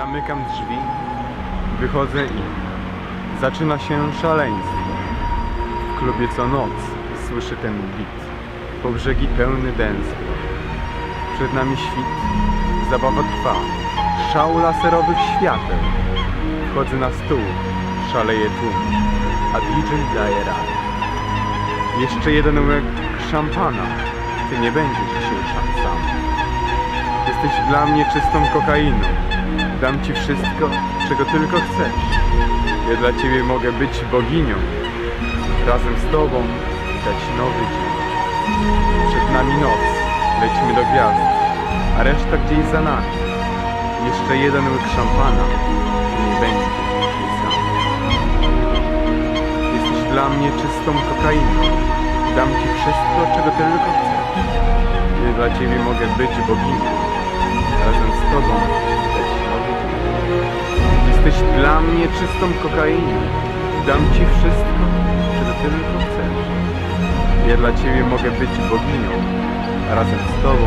Zamykam drzwi, wychodzę i zaczyna się szaleństwo. W klubie co noc słyszę ten bit, po brzegi pełny dęstwa. Przed nami świt, zabawa trwa, szał laserowych świateł. Wchodzę na stół, szaleje tłum, a DJ daje radę. Jeszcze jeden łyk szampana, ty nie będziesz dzisiaj sam sam. Jesteś dla mnie czystą kokainą. Dam ci wszystko, czego tylko chcesz. Ja dla ciebie mogę być boginią. Razem z tobą dać nowy dzień. Przed nami noc, lecimy do gwiazd, a reszta gdzieś za nami. Jeszcze jeden łyk szampana, i nie będziesz dzisiaj sam. Jesteś dla mnie czystą kokainą. Dam ci wszystko, czego tylko chcesz. Ja dla ciebie mogę być boginią. Dla mnie czystą kokainą. Dam ci wszystko, czego tylko chcesz. Ja dla ciebie mogę być boginią. Razem z tobą